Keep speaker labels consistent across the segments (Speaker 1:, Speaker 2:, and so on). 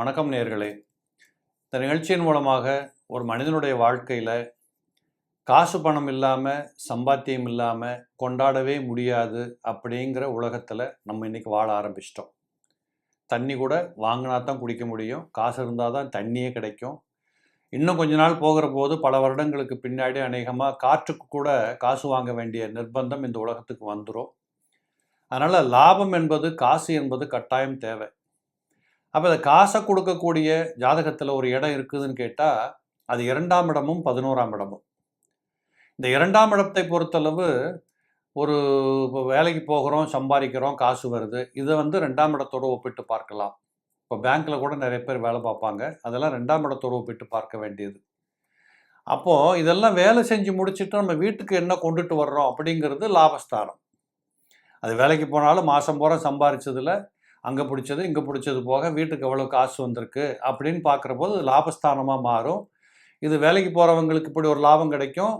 Speaker 1: வணக்கம் நேர்களே. இந்த நிகழ்ச்சியின் மூலமாக ஒரு மனிதனுடைய வாழ்க்கையில் காசு பணம் இல்லாமல் சம்பாத்தியம் இல்லாமல் கொண்டாடவே முடியாது அப்படிங்கிற உலகத்தில் நம்ம இன்னைக்கு வாழ ஆரம்பிச்சிட்டோம். தண்ணி கூட வாங்கினா தான் குடிக்க முடியும். காசு இருந்தால் தான் தண்ணியே கிடைக்கும். இன்னும் கொஞ்ச நாள் போகிற போது பல வருடங்களுக்கு பின்னாடி அநேகமாக காற்றுக்கு கூட காசு வாங்க வேண்டிய நிர்பந்தம் இந்த உலகத்துக்கு வந்துடும் அதனால் லாபம் என்பது காசு என்பது கட்டாயம் தேவை. அப்போ இந்த காசை கொடுக்கக்கூடிய ஜாதகத்தில் ஒரு இடம் இருக்குதுன்னு கேட்டால் அது இரண்டாம் இடமும் பதினோராம் இடமும். இந்த இரண்டாம் இடத்தை பொறுத்தளவு ஒரு இப்போ வேலைக்கு போகிறோம் சம்பாதிக்கிறோம் காசு வருது. இதை வந்து ரெண்டாம் இடத்தோடு ஒப்பிட்டு பார்க்கலாம். இப்போ பேங்க்கில் கூட நிறைய பேர் வேலை பார்ப்பாங்க. அதெல்லாம் ரெண்டாம் இடத்தோடு ஒப்பிட்டு பார்க்க வேண்டியது. அப்போது இதெல்லாம் வேலை செஞ்சு முடிச்சுட்டு நம்ம வீட்டுக்கு என்ன கொண்டுட்டு வர்றோம் அப்படிங்கிறது லாபஸ்தானம். அது வேலைக்கு போனாலும் மாதம் பூரா சம்பாரிச்சதில் அங்கே பிடிச்சது இங்கே பிடிச்சது போக வீட்டுக்கு எவ்வளோ காசு வந்திருக்கு அப்படின்னு பார்க்குற போது அது லாபஸ்தானமாக மாறும். இது வேலைக்கு போகிறவங்களுக்கு இப்படி ஒரு லாபம் கிடைக்கும்.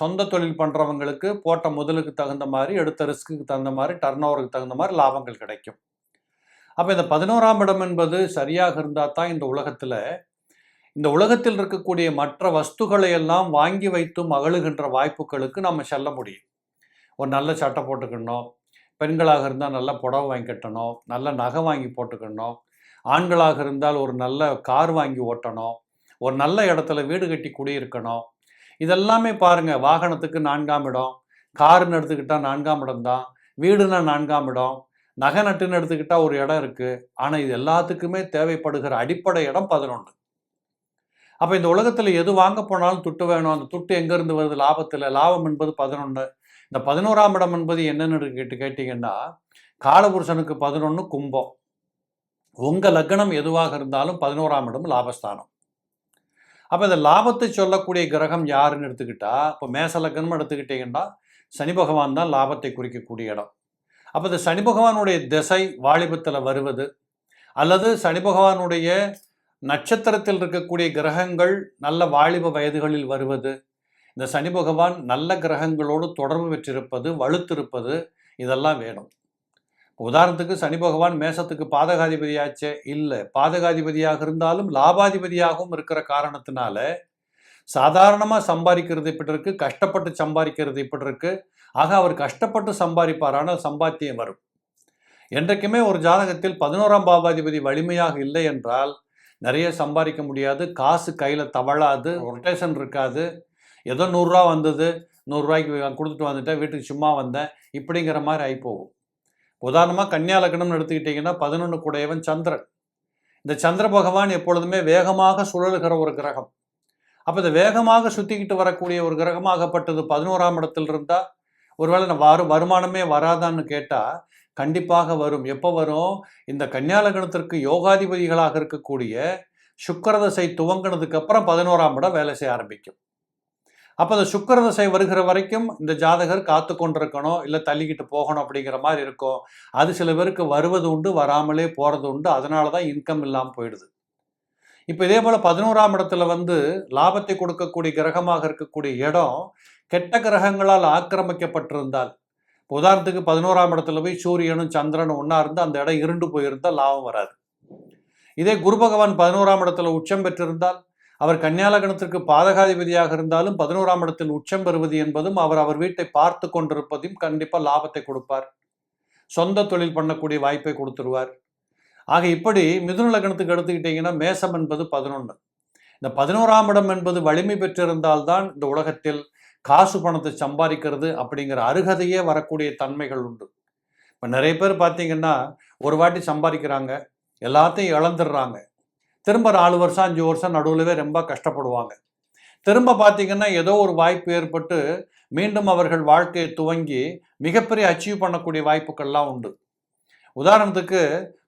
Speaker 1: சொந்த தொழில் பண்ணுறவங்களுக்கு போட்ட முதலுக்கு தகுந்த மாதிரி எடுத்த ரிஸ்க்குக்கு தகுந்த மாதிரி டர்ன் ஓவருக்கு தகுந்த மாதிரி லாபங்கள் கிடைக்கும். அப்போ இந்த பதினோராம் இடம் என்பது சரியாக இருந்தால் தான் இந்த உலகத்தில் இந்த உலகத்தில் இருக்கக்கூடிய மற்ற வஸ்துக்களை எல்லாம் வாங்கி வைத்து மகளுகின்ற வாய்ப்புகளுக்கு நம்ம செல்ல முடியும். ஒரு நல்ல சட்டை போட்டுக்கணும் பெண்களாக இருந்தால் நல்ல புடவை வாங்கி கட்டணும் நல்ல நகை வாங்கி போட்டுக்கணும். ஆண்களாக இருந்தால் ஒரு நல்ல கார் வாங்கி ஓட்டணும் ஒரு நல்ல இடத்துல வீடு கட்டி குடியிருக்கணும். இதெல்லாமே பாருங்கள் வாகனத்துக்கு நான்காம் இடம் காருன்னு எடுத்துக்கிட்டால் நான்காம் இடம் தான் வீடுனா நான்காம் இடம் நகை நட்டுன்னு எடுத்துக்கிட்டால் ஒரு இடம் இருக்குது ஆனால் இது எல்லாத்துக்குமே தேவைப்படுகிற அடிப்படை இடம் பதினொன்று அப்போ இந்த உலகத்தில் எது வாங்க போனாலும் துட்டு வேணும் அந்த துட்டு எங்கேருந்து வருது? லாபத்தில். லாபம் என்பது பதினொன்று இந்த பதினோராம் இடம் என்பது என்னென்னு கேட்டு கேட்டிங்கன்னா காலபுருஷனுக்கு பதினொன்று கும்பம். உங்கள் லக்னம் எதுவாக இருந்தாலும் பதினோராம் இடம் லாபஸ்தானம். அப்போ இந்த லாபத்தை சொல்லக்கூடிய கிரகம் யாருன்னு எடுத்துக்கிட்டா இப்போ மேச லக்னம் எடுத்துக்கிட்டிங்கன்னா சனி பகவான் தான் லாபத்தை குறிக்கக்கூடிய இடம். அப்போ இந்த சனி பகவானுடைய திசை வாலிபத்தில் வருவது அல்லது சனி பகவானுடைய நட்சத்திரத்தில் இருக்கக்கூடிய கிரகங்கள் நல்ல வாலிப வயதுகளில் வருவது இந்த சனி பகவான் நல்ல கிரகங்களோடு தொடர்பு பெற்றிருப்பது வலுத்திருப்பது இதெல்லாம் வேணும். உதாரணத்துக்கு சனி பகவான் மேசத்துக்கு பாதகாதிபதியாச்சே? இல்லை. பாதகாதிபதியாக இருந்தாலும் லாபாதிபதியாகவும் இருக்கிற காரணத்தினால சாதாரணமாக சம்பாதிக்கிறது இப்படி இருக்கு கஷ்டப்பட்டு சம்பாதிக்கிறது இப்படி இருக்கு. ஆக அவர் கஷ்டப்பட்டு சம்பாதிப்பார் ஆனால் சம்பாத்தியம் வரும். என்றைக்குமே ஒரு ஜாதகத்தில் பதினோராம் பாபாதிபதி வலிமையாக இல்லை என்றால் நிறைய சம்பாதிக்க முடியாது. காசு கையில் தவழாது ரொட்டேஷன் இருக்காது. ஏதோ நூறுரூவா வந்தது நூறுரூவாய்க்கு கொடுத்துட்டு வந்துட்டேன் வீட்டுக்கு சும்மா வந்தேன் இப்படிங்கிற மாதிரி ஆகிப்போகும் உதாரணமாக கன்னியா லக்னம்னு எடுத்துக்கிட்டிங்கன்னா பதினொன்று கூடையவன் சந்திரன். இந்த சந்திர பகவான் எப்பொழுதுமே வேகமாக சுழலுகிற ஒரு கிரகம். அப்போ இந்த வேகமாக சுற்றிக்கிட்டு வரக்கூடிய ஒரு கிரகமாகப்பட்டது பதினோராம் இடத்துல இருந்தால் ஒருவேளை நான் வரும் வருமானமே வராதான்னு கேட்டால் கண்டிப்பாக வரும். எப்போ வரும்? இந்த கன்னியாலகணத்திற்கு யோகாதிபதிகளாக இருக்கக்கூடிய சுக்கரதசை துவங்கினதுக்கு அப்புறம் பதினோராம் இடம் வேலை செய்ய ஆரம்பிக்கும். அப்போ அந்த சுக்கர தசை வருகிற வரைக்கும் இந்த ஜாதகர் காத்து கொண்டிருக்கணும் இல்லை தள்ளிக்கிட்டு போகணும் அப்படிங்கிற மாதிரி இருக்கும். அது சில பேருக்கு வருவது உண்டு வராமலே போகிறது உண்டு. அதனால தான் இன்கம் இல்லாமல் போயிடுது. இப்போ இதே போல் பதினோராம் இடத்துல வந்து லாபத்தை கொடுக்கக்கூடிய கிரகமாக இருக்கக்கூடிய இடம் கெட்ட கிரகங்களால் ஆக்கிரமிக்கப்பட்டிருந்தால் உதாரணத்துக்கு பதினோராம் இடத்துல போய் சூரியனும் சந்திரனும் ஒன்றா இருந்து அந்த இடம் இருண்டு போயிருந்தால் லாபம் வராது. இதே குரு பகவான் பதினோராம் இடத்துல உச்சம் பெற்றிருந்தால் அவர் கன்னியாலகணத்திற்கு பாதகாதிபதியாக இருந்தாலும் பதினோராம் இடத்தில் உச்சம் பெறுவது என்பதும் அவர் அவர் வீட்டை பார்த்து கொண்டிருப்பதையும் கண்டிப்பாக லாபத்தை கொடுப்பார். சொந்த தொழில் பண்ணக்கூடிய வாய்ப்பை கொடுத்துருவார். ஆக இப்படி மிதுன லக்னத்துக்கு எடுத்துக்கிட்டிங்கன்னா மேசம் என்பது பதினொன்று இந்த பதினோராம் இடம் என்பது வலிமை பெற்றிருந்தால்தான் இந்த உலகத்தில் காசு பணத்தை சம்பாதிக்கிறது அப்படிங்கிற அருகதையே வரக்கூடிய தன்மைகள் உண்டு. இப்போ நிறைய பேர் பார்த்தீங்கன்னா ஒரு வாட்டி சம்பாதிக்கிறாங்க எல்லாத்தையும் இழந்துடுறாங்க. திரும்ப நாலு வருஷம் அஞ்சு வருஷம் நடுவில்வே ரொம்ப கஷ்டப்படுவாங்க. திரும்ப பார்த்தீங்கன்னா ஏதோ ஒரு வாய்ப்பு ஏற்பட்டு மீண்டும் அவர்கள் வாழ்க்கையை துவங்கி மிகப்பெரிய அச்சீவ் பண்ணக்கூடிய வாய்ப்புகள்லாம் உண்டு. உதாரணத்துக்கு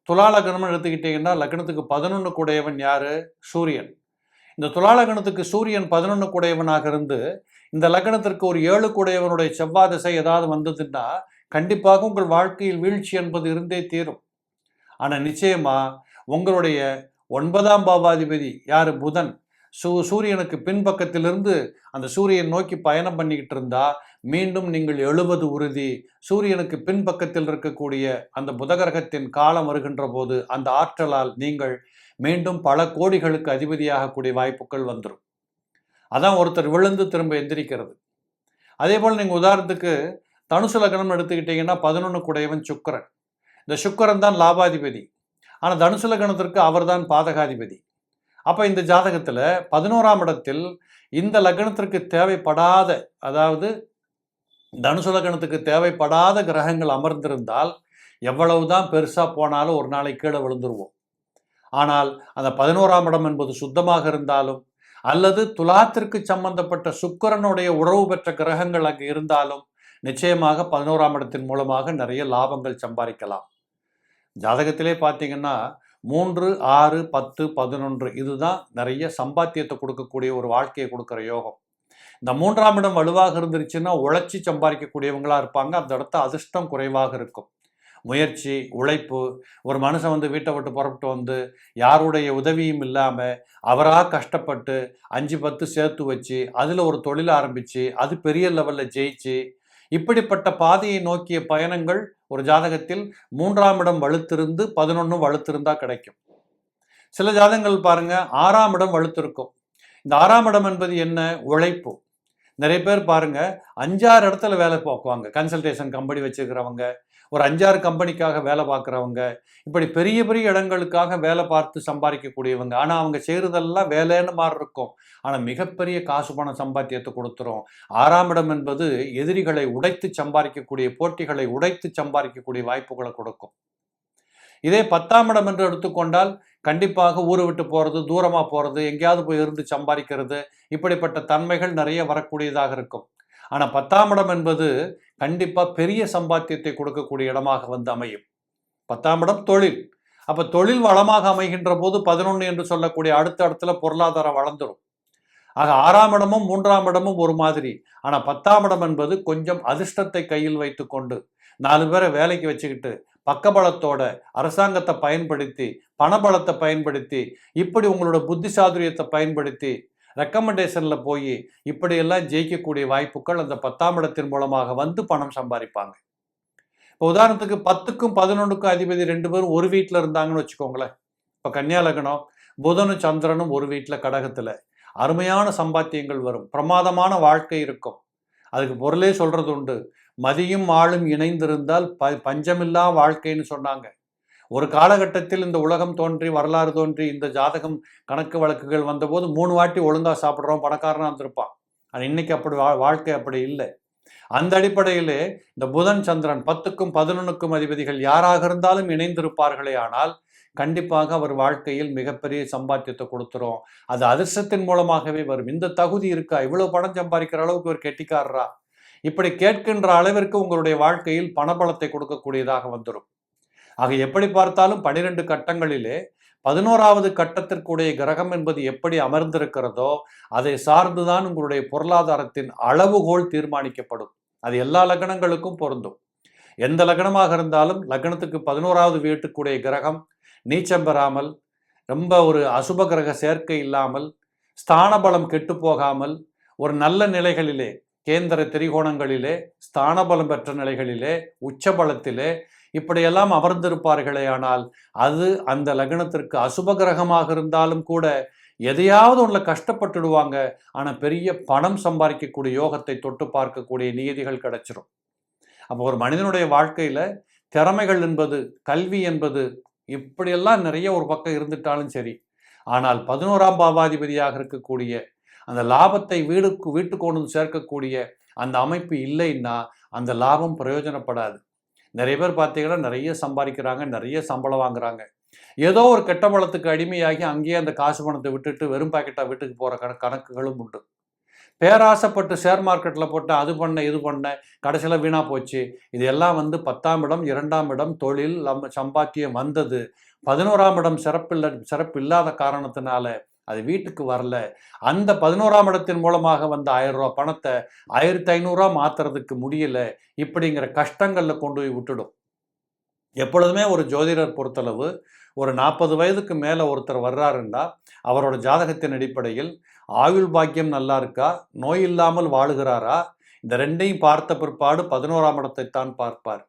Speaker 1: துலா லக்னம்னு எடுத்துக்கிட்டிங்கன்னா லக்னத்துக்கு பதினொன்று கூடையவன் யார்? சூரியன். இந்த துலா லக்னத்துக்கு சூரியன் பதினொன்று கூடையவனாக இருந்து இந்த லக்னத்திற்கு ஒரு ஏழு கூடையவனுடைய செவ்வாய் திசை ஏதாவது வந்ததுன்னா கண்டிப்பாக உங்கள் வாழ்க்கையில் வீழ்ச்சி என்பது இருந்தே தீரும். ஆனால் நிச்சயமாக உங்களுடைய ஒன்பதாம் பாவாதிபதி யார்? புதன். சூ சூரியனுக்கு பின்பக்கத்திலிருந்து அந்த சூரியன் நோக்கி பயணம் பண்ணிக்கிட்டு இருந்தா மீண்டும் நீங்கள் எழுவது உறுதி. சூரியனுக்கு பின்பக்கத்தில் இருக்கக்கூடிய அந்த புதகிரகத்தின் காலம் வருகின்ற போது அந்த ஆற்றலால் நீங்கள் மீண்டும் பல கோடிகளுக்கு அதிபதியாகக்கூடிய வாய்ப்புகள் வந்துடும் அதான் ஒருத்தர் விழுந்து திரும்ப எந்திரிக்கிறது. அதே போல் நீங்கள் உதாரணத்துக்கு தனுசு லக்னம் எடுத்துக்கிட்டிங்கன்னா பதினொன்று குடையவன் சுக்கரன். இந்த சுக்கரன் தான் லாபாதிபதி. ஆனால் தனுசு லக்னத்திற்கு அவர்தான் பாதகாதிபதி. அப்போ இந்த ஜாதகத்தில் பதினோராம் இடத்தில் இந்த லக்னத்திற்கு தேவைப்படாத அதாவது தனுசு லக்னத்துக்கு தேவைப்படாத கிரகங்கள் அமர்ந்திருந்தால் எவ்வளவு தான் பெருசாக போனாலும் ஒரு நாளை கீழே விழுந்துருவோம். ஆனால் அந்த பதினோராம் இடம் என்பது சுத்தமாக இருந்தாலும் அல்லது துலாத்திற்கு சம்பந்தப்பட்ட சுக்கரனுடைய உறவு பெற்ற கிரகங்கள் அங்கு இருந்தாலும் நிச்சயமாக பதினோராம் இடத்தின் மூலமாக நிறைய லாபங்கள் சம்பாதிக்கலாம். ஜாதகத்திலே பார்த்தீங்கன்னா மூன்று ஆறு பத்து பதினொன்று இதுதான் நிறைய சம்பாத்தியத்தை கொடுக்கக்கூடிய ஒரு வாழ்க்கையை கொடுக்குற யோகம். இந்த மூன்றாம் இடம் வலுவாக இருந்துருச்சுன்னா உழைச்சி சம்பாதிக்கக்கூடியவங்களா இருப்பாங்க. அந்த இடத்த அதிர்ஷ்டம் குறைவாக இருக்கும். முயற்சி உழைப்பு ஒரு மனுஷன் வந்து வீட்டை விட்டு புறப்பட்டு வந்து யாருடைய உதவியும் இல்லாமல் அவராக கஷ்டப்பட்டு அஞ்சு பத்து சேர்த்து வச்சு அதில் ஒரு தொழில் ஆரம்பித்து அது பெரிய லெவலில் ஜெயிச்சு இப்படிப்பட்ட பாதையை நோக்கிய பயணங்கள் ஒரு ஜாதகத்தில் மூன்றாம் இடம் வலுத்திருந்து பதினொன்றும் வலுத்திருந்தா கிடைக்கும். சில ஜாதகங்கள் பாருங்க ஆறாம் இடம் வலுத்திருக்கும். இந்த ஆறாம் இடம் என்பது என்ன? உழைப்பு. நிறைய பேர் பாருங்க அஞ்சாறு இடத்துல வேலை பார்க்குவாங்க. கன்சல்டேஷன் கம்பெனி வச்சுருக்கிறவங்க ஒரு அஞ்சாறு கம்பெனிக்காக வேலை பார்க்குறவங்க இப்படி பெரிய பெரிய இடங்களுக்காக வேலை பார்த்து சம்பாதிக்கக்கூடியவங்க. ஆனால் அவங்க செய்கிறதெல்லாம் வேலைன்னு மாதிரி இருக்கும். ஆனால் மிகப்பெரிய காசு பணம் சம்பாத்தியத்தை கொடுத்துரும். ஆறாம் இடம் என்பது எதிரிகளை உடைத்து சம்பாதிக்கக்கூடிய போட்டிகளை உடைத்து சம்பாதிக்கக்கூடிய வாய்ப்புகளை கொடுக்கும். இதே பத்தாம் இடம் என்று எடுத்துக்கொண்டால் கண்டிப்பாக ஊரை விட்டு போகிறது தூரமாக போகிறது எங்கேயாவது போய் இருந்து சம்பாதிக்கிறது இப்படிப்பட்ட தன்மைகள் நிறைய வரக்கூடியதாக இருக்கும். ஆனால் பத்தாம் இடம் என்பது கண்டிப்பாக பெரிய சம்பாத்தியத்தை கொடுக்கக்கூடிய இடமாக வந்து அமையும். பத்தாம் இடம் தொழில். அப்போ தொழில் வளமாக அமைகின்ற போது பதினொன்று என்று சொல்லக்கூடிய அடுத்த இடத்துல பொருளாதாரம் வளர்ந்துடும் ஆக ஆறாம் இடமும் மூன்றாம் இடமும் ஒரு மாதிரி. ஆனால் பத்தாம் இடம் என்பது கொஞ்சம் அதிர்ஷ்டத்தை கையில் வைத்துக்கொண்டு நாலு பேரை வேலைக்கு வச்சுக்கிட்டு பக்கபலத்தோட அரசாங்கத்தை பயன்படுத்தி பணபலத்தை பயன்படுத்தி இப்படி உங்களோட புத்திசாதுரியத்தை பயன்படுத்தி ரெக்கமெண்டேஷனில் போய் இப்படியெல்லாம் ஜெயிக்கக்கூடிய வாய்ப்புகள் அந்த பத்தாம் இடத்தின் மூலமாக வந்து பணம் சம்பாதிப்பாங்க. இப்போ உதாரணத்துக்கு பத்துக்கும் பதினொன்றுக்கும் அதிபதி ரெண்டு பேரும் ஒரு வீட்டில் இருந்தாங்கன்னு வச்சுக்கோங்களேன். இப்போ கன்னியா லக்னம் புதனும் சந்திரனும் ஒரு வீட்டில் கடகத்தில். அருமையான சம்பாத்தியங்கள் வரும். பிரமாதமான வாழ்க்கை இருக்கும். அதுக்கு பொருளே சொல்கிறது உண்டு. மதியும் ஆளும் இணைந்திருந்தால் ப பஞ்சமில்லா வாழ்க்கைன்னு சொன்னாங்க. ஒரு காலகட்டத்தில் இந்த உலகம் தோன்றி வரலாறு தோன்றி இந்த ஜாதகம் கணக்கு வழக்குகள் வந்தபோது மூணு வாட்டி ஒழுங்காக சாப்பிட்றோம் பணக்காரனாக இருந்திருப்பான். ஆனால் இன்னைக்கு அப்படி வா வாழ்க்கை அப்படி இல்லை. அந்த அடிப்படையிலே இந்த புதன் சந்திரன் பத்துக்கும் பதினொன்றுக்கும் அதிபதிகள் யாராக இருந்தாலும் இணைந்திருப்பார்களே ஆனால் கண்டிப்பாக அவர் வாழ்க்கையில் மிகப்பெரிய சம்பாத்தியத்தை கொடுத்துரும். அது அதிர்ஷ்டத்தின் மூலமாகவே வரும். இந்த தகுதி இருக்கா? இவ்வளவு பணம் சம்பாதிக்கிற அளவுக்கு ஒரு கெட்டிக்காரரா? இப்படி கேட்கின்ற அளவிற்கு உங்களுடைய வாழ்க்கையில் பணபலத்தை கொடுக்கக்கூடியதாக வந்துடும் ஆக எப்படி பார்த்தாலும் பனிரெண்டு கட்டங்களிலே பதினோராவது கட்டத்திற்குடைய கிரகம் என்பது எப்படி அமர்ந்திருக்கிறதோ அதை சார்ந்துதான் உங்களுடைய பொருளாதாரத்தின் அளவுகோல் தீர்மானிக்கப்படும். அது எல்லா லக்னங்களுக்கும் பொருந்தும். எந்த லக்னமாக இருந்தாலும் லக்னத்துக்கு பதினோராவது வீட்டுக்குடைய கிரகம் நீச்சம் பெறாமல் ரொம்ப ஒரு அசுப கிரக சேர்க்கை இல்லாமல் ஸ்தான பலம் கெட்டு போகாமல் ஒரு நல்ல நிலைகளிலே கேந்திர திரிகோணங்களிலே ஸ்தானபலம் பெற்ற நிலைகளிலே உச்சபலத்திலே இப்படியெல்லாம் அமர்ந்திருப்பார்களே ஆனால் அது அந்த லக்னத்திற்கு அசுப கிரகமாக இருந்தாலும் கூட எதையாவது ஒன்றில் கஷ்டப்பட்டுடுவாங்க. ஆனால் பெரிய பணம் சம்பாதிக்கக்கூடிய யோகத்தை தொட்டு பார்க்கக்கூடிய நியதிகள் கிடைச்சிரும். அப்போ ஒரு மனிதனுடைய வாழ்க்கையில் திறமைகள் என்பது கல்வி என்பது இப்படியெல்லாம் நிறைய ஒரு பக்கம் இருந்துட்டாலும் சரி. ஆனால் பதினோராம் பாவாதிபதியாக இருக்கக்கூடிய அந்த லாபத்தை வீடுக்கு வீட்டுக்கு கொண்டு சேர்க்கக்கூடிய அந்த அமைப்பு இல்லைன்னா அந்த லாபம் பிரயோஜனப்படாது. நிறைய பேர் பார்த்தீங்கன்னா நிறைய சம்பாதிக்கிறாங்க நிறைய சம்பளம் வாங்குறாங்க. ஏதோ ஒரு கெட்ட பழத்துக்கு அடிமையாகி அங்கேயே அந்த காசு பணத்தை விட்டுட்டு வெறும் பாக்கெட்டாக வீட்டுக்கு போகிற கண கணக்குகளும் உண்டு. பேராசைப்பட்டு ஷேர் மார்க்கெட்டில் போட்டு அது பண்ண இது பண்ண கடைசியில் வீணாக போச்சு. இது எல்லாம் வந்து பத்தாம் இடம் இரண்டாம் இடம் தொழில் நம்ம சம்பாத்தியம் வந்தது. பதினோராம் இடம் சிறப்பில்லை சிறப்பு இல்லாத காரணத்தினால அது வீட்டுக்கு வரல. அந்த பதினோராம் இடத்தின் மூலமாக வந்த ஆயிரம் ரூபா பணத்தை ஆயிரத்தி ஐநூறுரூவா மாற்றுறதுக்கு முடியல. இப்படிங்கிற கஷ்டங்களில் கொண்டு போய் விட்டுடும். எப்பொழுதுமே ஒரு ஜோதிடர் பொறுத்தளவு ஒரு நாற்பது வயதுக்கு மேலே ஒருத்தர் வர்றாருன்னா அவரோட ஜாதகத்தின் அடிப்படையில் ஆயுள் பாக்கியம் நல்லா இருக்கா? நோய் இல்லாமல் வாழுகிறாரா? இந்த ரெண்டையும் பார்த்த பிற்பாடு பதினோராம் இடத்தைத்தான் பார்ப்பார்.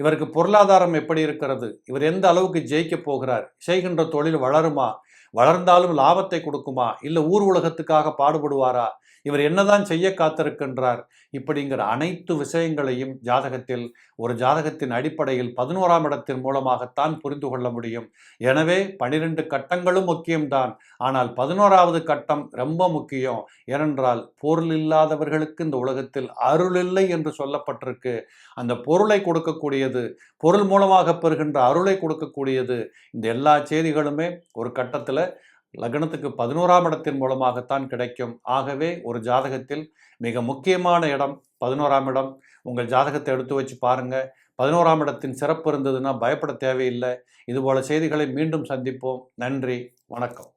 Speaker 1: இவருக்கு பொருளாதாரம் எப்படி இருக்கிறது? இவர் எந்த அளவுக்கு ஜெயிக்க போகிறார்? செய்கின்ற தொழில் வளருமா? வளர்ந்தாலும் லாபத்தை கொடுக்குமா? இல்லை ஊர் உலகத்துக்காக பாடுபடுவாரா? இவர் என்னதான் செய்ய காத்திருக்கின்றார் இப்படிங்கிற அனைத்து விஷயங்களையும் ஜாதகத்தில் ஒரு ஜாதகத்தின் அடிப்படையில் பதினோராம் இடத்தின் மூலமாகத்தான் புரிந்து கொள்ள முடியும். எனவே பனிரெண்டு கட்டங்களும் முக்கியம்தான். ஆனால் பதினோராவது கட்டம் ரொம்ப முக்கியம். ஏனென்றால் பொருள் இல்லாதவர்களுக்கு இந்த உலகத்தில் அருள் இல்லை என்று சொல்லப்பட்டிருக்கு. அந்த பொருளை கொடுக்கக்கூடியது பொருள் மூலமாக பெறுகின்ற அருளை கொடுக்கக்கூடியது இந்த எல்லா செய்திகளுமே ஒரு கட்டத்தில் லக்னத்துக்கு பதினோராம் இடத்தின் மூலமாகத்தான் கிடைக்கும். ஆகவே ஒரு ஜாதகத்தில் மிக முக்கியமான இடம் பதினோராம் இடம். உங்கள் ஜாதகத்தை எடுத்து வச்சு பாருங்கள் பதினோராம் இடத்தின் சிறப்பு இருந்ததுன்னா பயப்பட தேவையில்லை. இதுபோல செய்திகளை மீண்டும் சந்திப்போம். நன்றி. வணக்கம்.